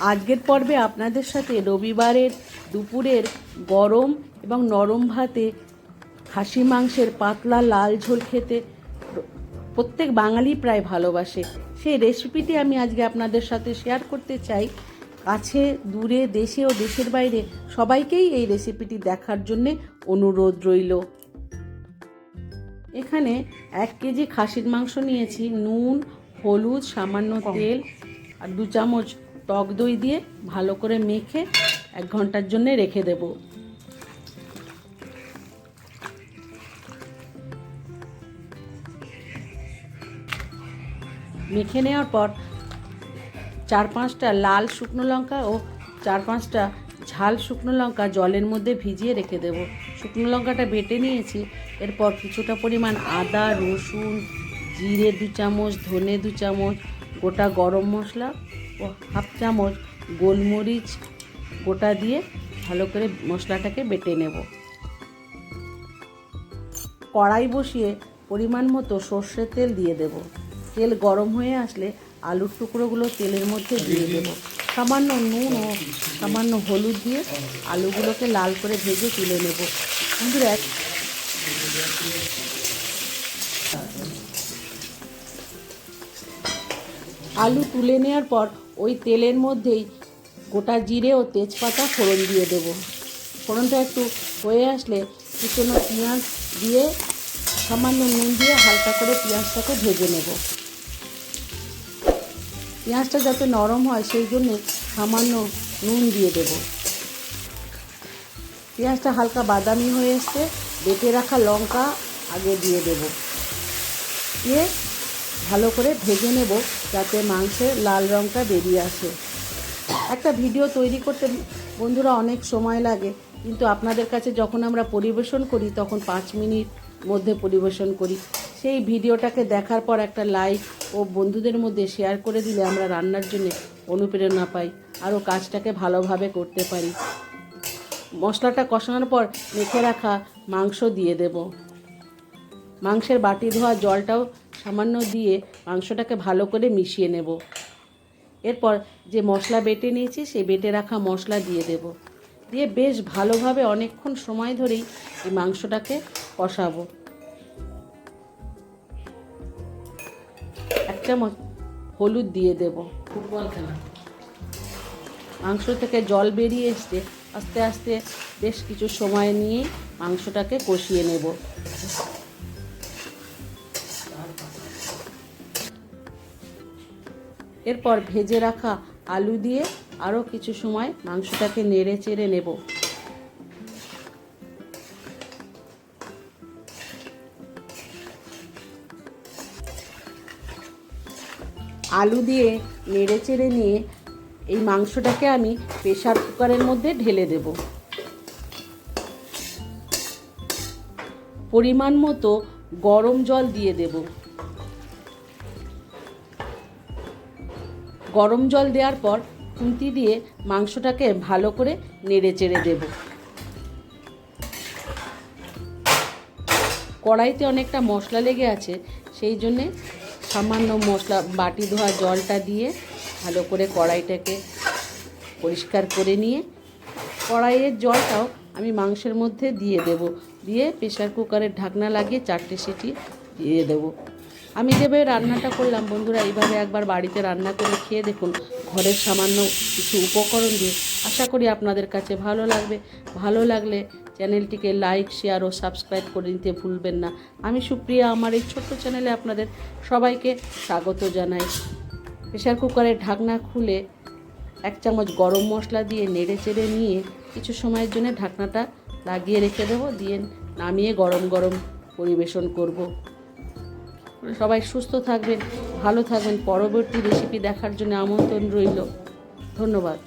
আজকের পর্বে আপনাদের সাথে রবিবারের দুপুরের গরম এবং নরম ভাতে খাসি মাংসের পাতলা লাল ঝোল খেতে প্রত্যেক বাঙালি প্রায় ভালোবাসে। সেই রেসিপিটি আমি আজকে আপনাদের সাথে শেয়ার করতে চাই। কাছে দূরে দেশে ও দেশের বাইরে সবাইকেই এই রেসিপিটি দেখার জন্যে অনুরোধ রইল। এখানে এক কেজি খাসির মাংস নিয়েছি নুন হলুদ সামান্য তেল আর দু চামচ টক দই দিয়ে ভালো করে মেখে এক ঘণ্টার জন্য রেখে দেব। মেখে নেওয়ার পর চার পাঁচটা লাল শুকনো লঙ্কা ও চার পাঁচটা ঝাল শুকনো লঙ্কা জলের মধ্যে ভিজিয়ে রেখে দেব। শুকনো লঙ্কাটা বেটে নিয়েছি, এরপর কিছুটা পরিমাণ আদা, রসুন, জিরে দু চামচ, ধনে দু চামচ, গোটা গরম মশলা হাফ চামচ গোলমরিচ গোটা দিয়ে ভালো করে মশলাটাকে বেটে নেব। কড়াই বসিয়ে পরিমাণ মতো সর্ষের তেল দিয়ে দেব। তেল গরম হয়ে আসলে আলুর টুকরোগুলো তেলের মধ্যে দিয়ে দেব। সামান্য নুন ও সামান্য হলুদ দিয়ে আলুগুলোকে লাল করে ভেজে তুলে নেব। আলু তুলে নেওয়ার পর তেলের মধ্যেই গোটা জিরে ও তেজপাতা ফোড়ন দিয়ে দেব। ফোড়নটা একটু হয়ে আসলে কুচনো পেঁয়াজ দিয়ে সামান্য নুন দিয়ে হালকা করে পেঁয়াজটাকে ভেজে নেব। পেঁয়াজটা যাতে নরম হয়, সেই জন্যে সামান্য নুন দিয়ে দেব। পেঁয়াজটা হালকা বাদামি হয়ে এসছে, বেটে রাখা লঙ্কা আগে দিয়ে দেব। দিয়ে ভালো করে ভেজে নেব যাতে মাংসের লাল রঙটা বেরিয়ে আসে। একটা ভিডিও তৈরি করতে বন্ধুরা অনেক সময় লাগে, কিন্তু আপনাদের কাছে যখন আমরা পরিবেশন করি, তখন পাঁচ মিনিট মধ্যে পরিবেশন করি। সেই ভিডিওটাকে দেখার পর একটা লাইক ও বন্ধুদের মধ্যে শেয়ার করে দিলে আমরা রান্নার জন্য অনুপ্রেরণা পাই আরও কাজটাকে ভালোভাবে করতে পারি। মশলাটা কষানোর পর মেখে রাখা মাংস দিয়ে দেব। মাংসের বাটি ধোয়া জলটাও সামান্য দিয়ে মাংসটাকে ভালো করে মিশিয়ে নেব। এরপর যে মশলা বেটে নিয়েছি সেই বেটে রাখা মশলা দিয়ে দেব। দিয়ে বেশ ভালোভাবে অনেকক্ষণ সময় ধরেই এই মাংসটাকে কষাবো। এক চামচ হলুদ দিয়ে দেব। ফুটবল খেলা। মাংস থেকে জল বেরিয়ে এসছে। আস্তে আস্তে বেশ কিছু সময় নিয়ে মাংসটাকে কষিয়ে নেব। এরপর ভেজে রাখা আলু দিয়ে আরও কিছু সময় মাংসটাকে নেড়ে চেড়ে নেব। আলু দিয়ে নেড়ে চেড়ে নিয়ে এই মাংসটাকে আমি প্রেশার কুকারের মধ্যে ঢেলে দেব। পরিমাণ মতো গরম জল দিয়ে দেব। গরম জল দেওয়ার পর খুন্তি দিয়ে মাংসটাকে ভালো করে নেড়ে চেড়ে দেব। কড়াইতে অনেকটা মশলা লেগে আছে, সেই জন্যে সামান্য মশলা, বাটি ধোয়া জলটা দিয়ে ভালো করে কড়াইটাকে পরিষ্কার করে নিয়ে কড়াইয়ের জলটাও আমি মাংসের মধ্যে দিয়ে দেব। দিয়ে প্রেশার কুকারের ঢাকনা লাগিয়ে চারটে সিটি দিয়ে দেবো। আমি যেভাবে রান্নাটা করলাম, বন্ধুরা, এইভাবে একবার বাড়িতে রান্না করে খেয়ে দেখুন, ঘরের সামান্য কিছু উপকরণ দিয়ে আশা করি আপনাদের কাছে ভালো লাগবে। ভালো লাগলে চ্যানেলটিকে লাইক, শেয়ার ও সাবস্ক্রাইব করে নিতে ভুলবেন না। আমি সুপ্রিয়া, আমার এই ছোট্ট চ্যানেলে আপনাদের সবাইকে স্বাগত জানাই। প্রেশার কুকারের ঢাকনা খুলে এক চামচ গরম মশলা দিয়ে নেড়ে চেড়ে নিয়ে কিছু সময়ের জন্য ঢাকনাটা লাগিয়ে রেখে দেবো, দিয়ে নামিয়ে গরম গরম পরিবেশন করব। সবাই সুস্থ থাকবেন ভালো থাকবেন। পরবর্তী রেসিপি দেখার জন্য আমন্ত্রণ রইল। ধন্যবাদ।